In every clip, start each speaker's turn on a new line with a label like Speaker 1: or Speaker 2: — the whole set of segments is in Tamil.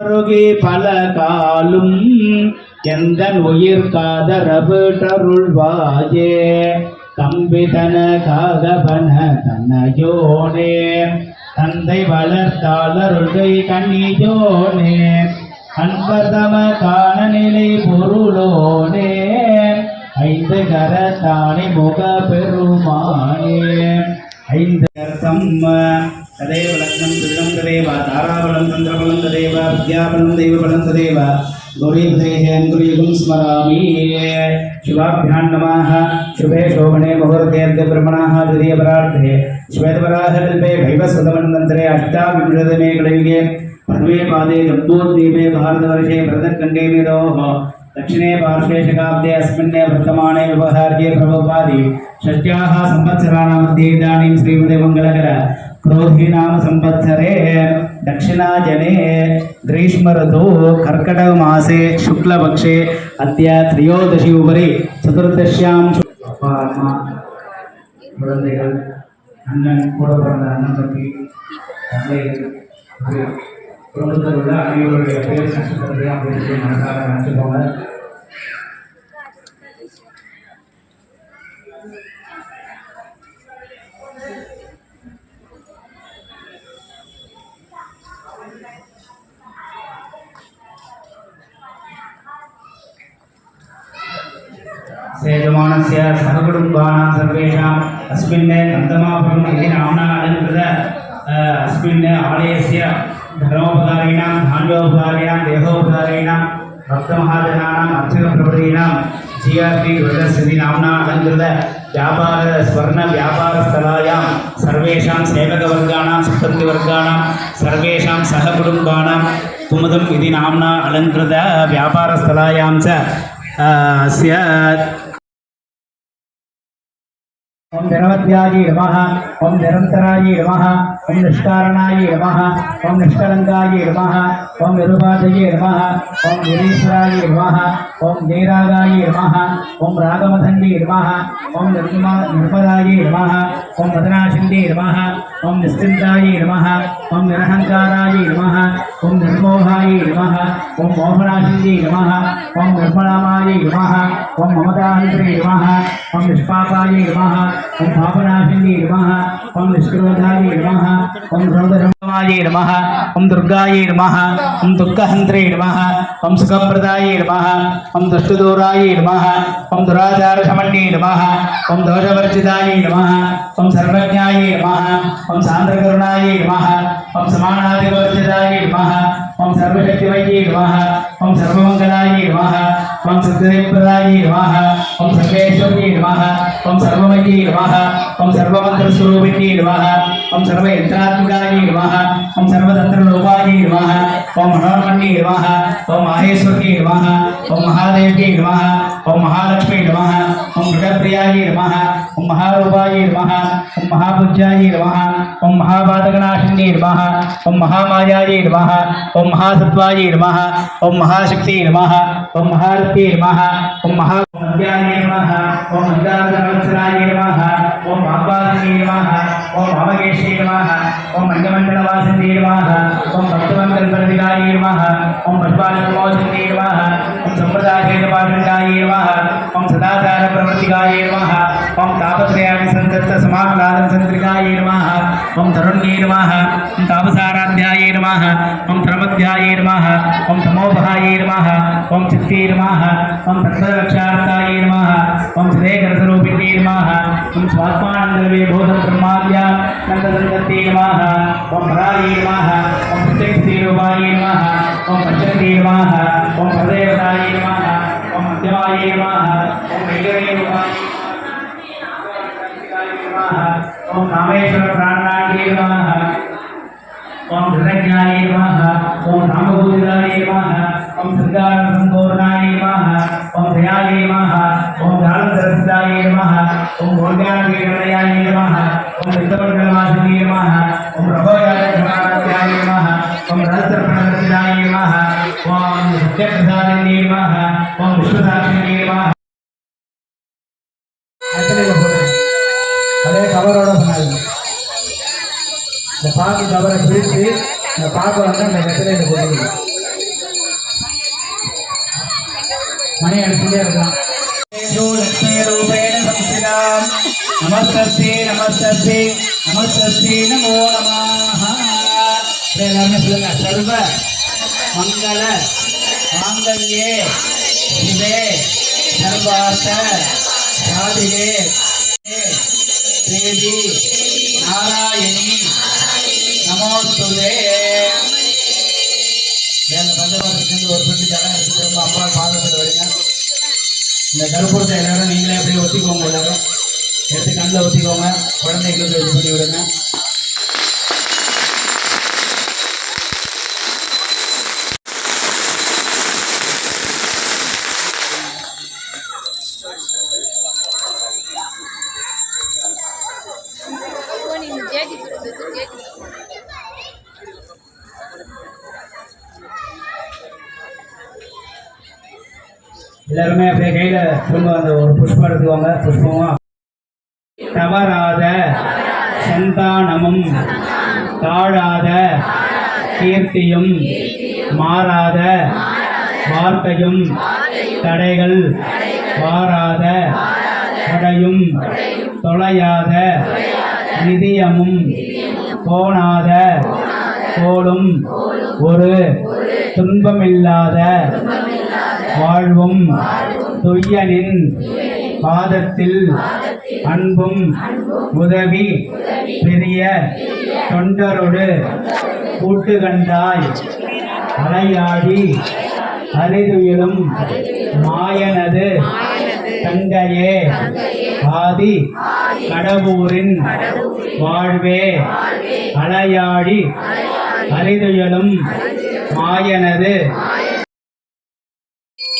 Speaker 1: அருகே பல காலும் எந்த உயிர் காதரவு தருள்வாயே கம்பிதன காகபன தன்னையோனே தந்தை வளர்த்தாளருகை கண்ணியோனே அன்பதம காண நிலை பொருளோனே ஐந்து கரத்தானி முக பெருமானே. ஐந்து சம்ம ததேவ லக்னம் திருடம் ததேவ தாராபலம் தந்திரபலம் ததேவ வித்யாபலம் தெய்வபலம் ததேவ गौरीपदेहेन गुरुयुगं स्मरामि शुभाभ्यां नमः शुभे शोभने मुहूर्तेऽद्य ब्रह्मणः द्वितीयपरार्थे श्वेतपराधकल्पे भैवस्वतमन्वन्तरे अष्टाविंशतमे कलयुगे पद्मे पादे जम्बूद्वीपे भारतवर्षे भरतखण्डे मेदोः दक्षिणे पार्श्वे शकाब्दे अस्मिन्ने वर्तमाने व्यवहार्ये प्रभुपादि षष्ट्याः संवत्सराणां मध्ये इदानीं श्रीमते मङ्गलकर क्रोधीनाम संवत्सरे दक्षिणाजने ग्रीष्म ऋतु कर्कटमासे शुक्लपक्षे अद्य त्रयोदशी उपरि चतुर्दश्यां शु- அப்பா அம்மா குழந்தைகள் அண்ணன் கூட பிறந்த அண்ணன் தம்பி தந்தை இது குடும்பத்தில் உள்ள அனைவருடைய பேர் நட்சத்திரத்தை அப்படின்னு சொல்லி மனசாக நினச்சிக்கோங்க सेजमानस्य सहकुटुम्बानां सर्वेषाम् अस्मिन् नन्दमापुरम् इति नाम्ना अलङ्कृत अ, अस्मिन् आलयस्य धर्मोपकारिणां धान्योपकारिणां देहोपकारिणां भक्तमहाजनानाम् अर्चकप्रभृतीनां जिआर्पि ज्वेलर्स् इति नाम्ना अलङ्कृत व्यापार स्वर्णव्यापारस्थलायां सर्वेषां सेवकवर्गाणां सिब्बन्दिवर्गाणां सर्वेषां सहकुटुम्बानां कुमुदम् इति नाम्ना अलङ्कृत व्यापारस्थलायां च अ, अस्य ओम धनवत्याय नम। ओं निरंतराय नमः। ओं निष्कारणाय नमः। ओम निष्कलंकाय नमः। ओम निरुपाधये नमः। ओम नमः। ओम नीरागाय नमः। ओम रागमधन्ये नमः। ओम निर्मा निर्मदाय नमः। ओम मदनाशिन्दे नमः। ఓం నిశ్చింతాయ నమ ఓం నిరహంకారాయ నమ ఓం నిర్మోహాయ నమ ఓం మోహనాశిందే నమ ఓం నిర్మలామాయ నమ ఓం మమతాహంత్రే నమ ఓం నిష్పాపాయ నమ ఓం పాపనాశిందే నమ ఓం నిష్క్రోధాయ నమ ఓం సౌదరం పరాత్మాయే నమ. ఓం దుర్గాయే నమ. ఓం దుఃఖహంత్రే నమ. ఓం సుఖప్రదాయే నమ. ఓం దుష్టదూరాయే నమ. ఓం దురాచారశమణ్యే నమ. ఓం దోషవర్జితాయే నమ. ఓం సర్వజ్ఞాయే నమ. ఓం సాంద్రకరుణాయే నమ. ఓం సమానాధివర్జితాయే నమ. ఓం సర్వశక్తిమయీ నమ ఓం సర్వమంగళాయి నమ ఓం సత్యదేవప్రదాయి నమ ఓం సర్వేశ్వరీ నమ ఓం సర్వమయీ నమ ఓం సర్వమంత్రస్వరూపిణి నమ ఓం సర్వయంత్రాత్మికాయి నమ ఓం సర్వతంత్రలోపాయి నమ ఓం మనోన్మణి నమ ఓం మహేశ్వరీ నమ ఓం మహాదేవ్యై నమ ఓం మహాలక్ష్మి నమ ఓం మృగప్రియాయ నమ ఓం మహారూపాయ నమ ఓం మహాపూజ్యాయ నమ ఓం మహాపాతకనాశిన్యే నమ ఓం మహామాయాయ నమ ఓం మహాసత్వాయ నమ ఓం మహాశక్తి నమ ओम महारत्ये नमः ओम महा अद्याय नमः ओम अद्यावत्सराय नमः ओम आपादने नमः ओम भावगेशे नमः ओम मण्डमण्डलवासिने नमः ओम भक्तमङ्गलप्रतिकाय नमः ओम पशुपालकमोचने नमः ओम सम्प्रदायपाठकाय नमः ओम सदाचारप्रवर्तिकाय नमः ओम तापत्रयाणि सन्तप्त समाह्लादन सन्त्रिकाय नमः ओम तरुण्ये नमः ओम तापसाराध्याय नमः ओम धर्मध्याय नमः ओम तमोभाय नमः ओम चित्ते नमः ओम तत्त्वरक्षार्थाय नमः ओम श्रेयकरस्वरूपिणे नमः ओम स्वात्मानन्दलवे बोधं ब्रह्माद्या नन्दसङ्गते नमः ओम हराय नमः ओम प्रत्यक्षरूपाय नमः ओम पश्यन्ते नमः ओम हृदयवताय नमः ओम मध्यमाय नमः ओम वैगवे नमः ओम रामेश्वर प्राणाय नमः ओम धनज्ञाय नमः ओम रामभूतिदाय नमः ओम सिद्धार्थ संपूर्णाय नमः ओम दयाय नमः ओम जालधरसिदाय नमः ओम भोज्ञानवीरयाय नमः ओम विद्वमण्डलवासिने नमः ओम समानाध्याय नमः ओम रहस्यप्रणवसिदाय नमः ओम सत्यप्रसादिने नमः ओम विश्वसाक्षिणे नमः பாம்பு தவற பிரித்து இந்த பாம்பை வந்து இந்த மணி அடிச்சுட்டே இருக்கலாம் நமஸ்தே நமஸ்தே நமஸ்தே நமோ நமாக சொல்லுங்க. செல்வ மங்கள மாங்கல்யே சிவே சர்வார்த்த சாதிகே தேவி நாராயணி. நமோஸ்துதே அந்த பஞ்சபாத்திரத்துலேருந்து ஒரு பெட்டு ஜலம் எடுத்து திரும்ப அப்பா பாதத்தில் வரீங்க. இந்த கருப்பூரத்தை எல்லாரும் நீங்களே அப்படியே ஒத்திக்கோங்க எல்லாரும். எடுத்து கண்ணில் ஒத்திக்கோங்க. குழந்தைங்களுக்கு இது பண்ணி விடுங்க எல்லாருமே அப்படியே கையில திரும்ப அந்த ஒரு புஷ்பம் எடுத்துக்கோங்க. புஷ்பமும் தவறாத சந்தானமும் தாழாத கீர்த்தியும் மாறாத வார்த்தையும் தடைகள் வாராத தடையும் தொலையாத நிதியமும் கோணாத கோலும் ஒரு துன்பமில்லாத வாழ்வும் துய்யனின் பாதத்தில் அன்பும் உதவி பெரிய தொண்டரோடு கூட்டு கண்டாய். அலையாடி அரிதுயிலும் மாயனது தங்கையே ஆதி கடவுரின் வாழ்வே. அலையாடி அரிதுயலும் மாயனது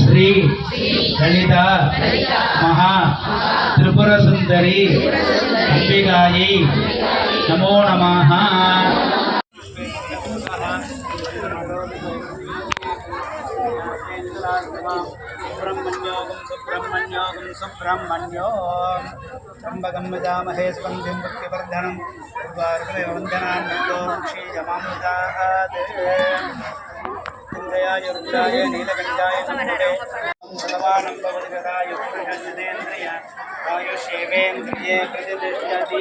Speaker 1: శ్రీ లలిత మహా త్రిపుర సుందరి అంబికాయి. నమో నమ. సుబ్రహ్మణ్యోగం సుబ్రహ్మణ్యోగం సుబ్రహ్మణ్యో. त्र्यंबकं वजामहे स्पन्धिं भक्तिवर्धनं वार्गमेवं రుద్రయాయ రుద్రాయ నీలకంఠాయ సంస్కృతే భగవానం ప్రతిష్టతి.